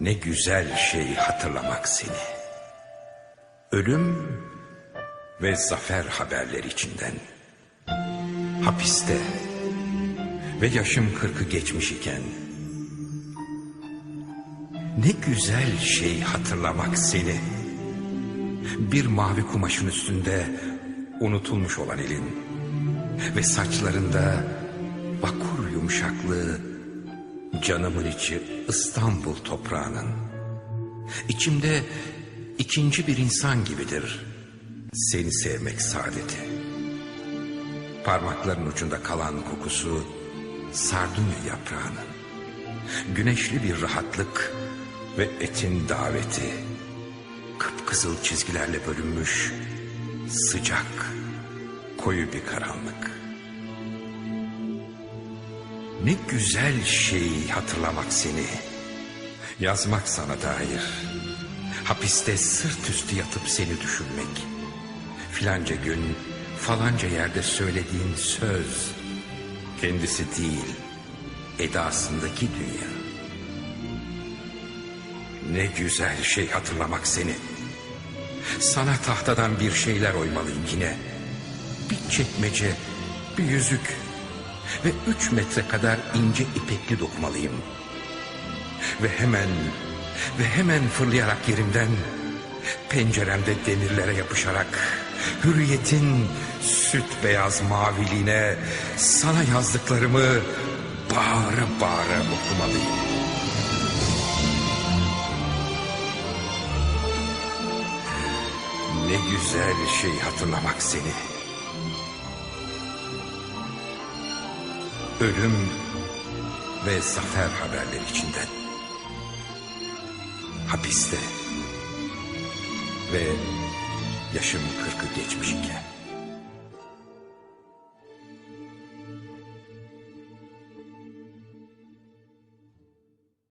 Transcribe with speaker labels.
Speaker 1: Ne güzel şey hatırlamak seni. Ölüm ve zafer haberleri içinden. Hapiste ve yaşım kırkı geçmiş iken. Ne güzel şey hatırlamak seni. Bir mavi kumaşın üstünde unutulmuş olan elin ve saçlarında vakur yumuşaklığı canımın içi İstanbul toprağının. İçimde ikinci bir insan gibidir seni sevmek saadeti. Parmakların ucunda kalan kokusu sardunya yaprağının. Güneşli bir rahatlık ve etin daveti. Kıpkızıl çizgilerle bölünmüş sıcak, koyu bir karanlık. Ne güzel şey hatırlamak seni. Yazmak sana dair. Hapiste sırt üstü yatıp seni düşünmek. Filanca gün falanca yerde söylediğin söz. Kendisi değil, edasındaki dünya. Ne güzel şey hatırlamak seni. Sana tahtadan bir şeyler oymalıyım yine. Bir çekmece, bir yüzük ve üç metre kadar ince ipekli dokumalıyım. Ve hemen ve hemen fırlayarak yerimden penceremde demirlere yapışarak hürriyetin süt beyaz maviliğine sana yazdıklarımı bağıra bağıra okumalıyım. Ne güzel şey hatırlamak seni. Ölüm ve zafer haberleri içinden. Hapiste ve yaşım kırkı geçmiş iken.